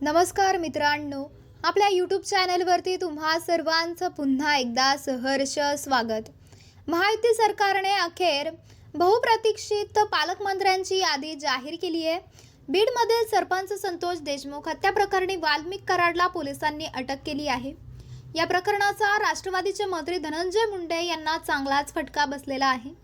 नमस्कार मित्रांनो आपल्या यूट्यूब चॅनलवरती तुम्हा सर्वांचं पुन्हा एकदा सहर्ष स्वागत. महायुती सरकारने अखेर बहुप्रतीक्षित पालकमंत्र्यांची यादी जाहीर केली आहे. बीडमधील सरपंच संतोष देशमुख हत्या प्रकरणी वाल्मिक कराडला पोलिसांनी अटक केली आहे. या प्रकरणाचा राष्ट्रवादीचे मंत्री धनंजय मुंडे यांना चांगलाच फटका बसलेला आहे.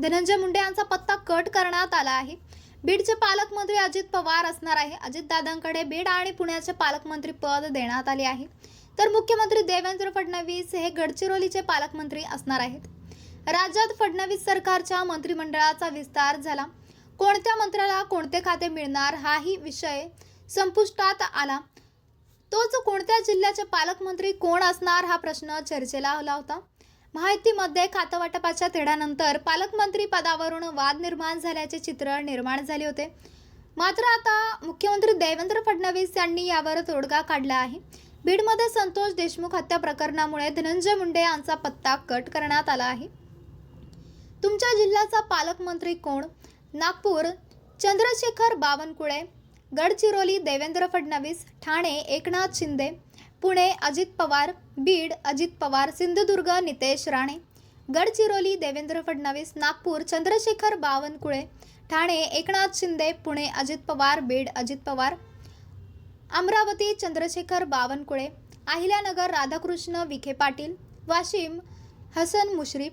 धनंजय मुंडे यांचा पत्ता कट करण्यात आला आहे. बीडचे पालकमंत्री अजित पवार असणार आहे. अजितदादांकडे बीड आणि पुण्याचे पालकमंत्री पद देण्यात आले आहे. तर मुख्यमंत्री देवेंद्र फडणवीस हे गडचिरोलीचे पालकमंत्री असणार आहेत. राज्यात फडणवीस सरकारच्या मंत्रिमंडळाचा विस्तार झाला. कोणत्या मंत्र्याला कोणते खाते मिळणार हाही विषय संपुष्टात आला. तोच कोणत्या जिल्ह्याचे पालकमंत्री कोण असणार हा प्रश्न चर्चेला आला होता. माहितीमध्ये खातवाटपाच्या तेढ्यानंतर पालकमंत्री पदावरून वाद निर्माण झाल्याचे चित्र निर्माण झाले होते. मात्र आता मुख्यमंत्री देवेंद्र फडणवीस यांनी यावर तोडगा काढला आहे. बीडमध्ये संतोष देशमुख हत्या प्रकरणामुळे धनंजय मुंडे यांचा पत्ता कट करण्यात आला आहे. तुमच्या जिल्ह्याचा पालकमंत्री कोण? नागपूर चंद्रशेखर बावनकुळे गडचिरोली देवेंद्र फडणवीस ठाणे एकनाथ शिंदे पुणे अजित पवार बीड अजित पवार सिंधुदुर्ग नितेश राणे गडचिरोली देवेंद्र फडणवीस नागपूर चंद्रशेखर बावनकुळे ठाणे एकनाथ शिंदे पुणे अजित पवार बीड अजित पवार अमरावती चंद्रशेखर बावनकुळे अहिल्यानगर राधाकृष्ण विखे पाटील वाशिम हसन मुश्रीफ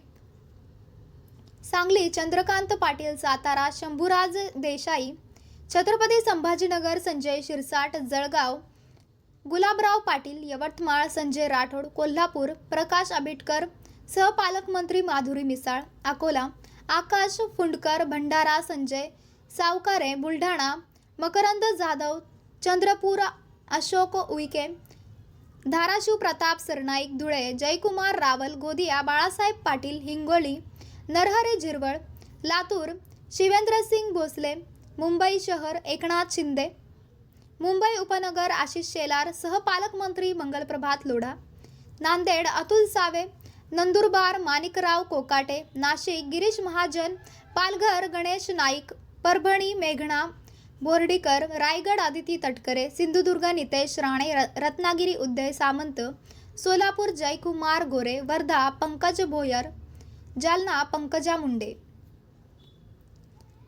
सांगली चंद्रकांत पाटील सातारा शंभूराज देसाई छत्रपती संभाजीनगर संजय शिरसाट जळगाव गुलाबराव पाटील यवतमाळ संजय राठोड कोल्हापूर प्रकाश आंबेडकर सहपालकमंत्री माधुरी मिसाळ अकोला आकाश फुंडकर भंडारा संजय सावकारे बुलढाणा मकरंद जाधव चंद्रपूर अशोक उईके धाराशिव प्रताप सरनाईक धुळे जयकुमार रावल गोदिया बाळासाहेब पाटील हिंगोली नरहरे झिरवळ लातूर शिवेंद्रसिंग भोसले मुंबई शहर एकनाथ शिंदे मुंबई उपनगर आशिष शेलार सहपालकमंत्री मंगलप्रभात लोढा नांदेड अतुल सावे नंदुरबार माणिकराव कोकाटे नाशिक गिरीश महाजन पालघर गणेश नाईक परभणी मेघना बोर्डीकर रायगड आदिती तटकरे सिंधुदुर्ग नितेश राणे र- रत्नागिरी उदय सामंत सोलापूर जयकुमार गोरे वर्धा पंकज भोयर जालना पंकजा मुंडे.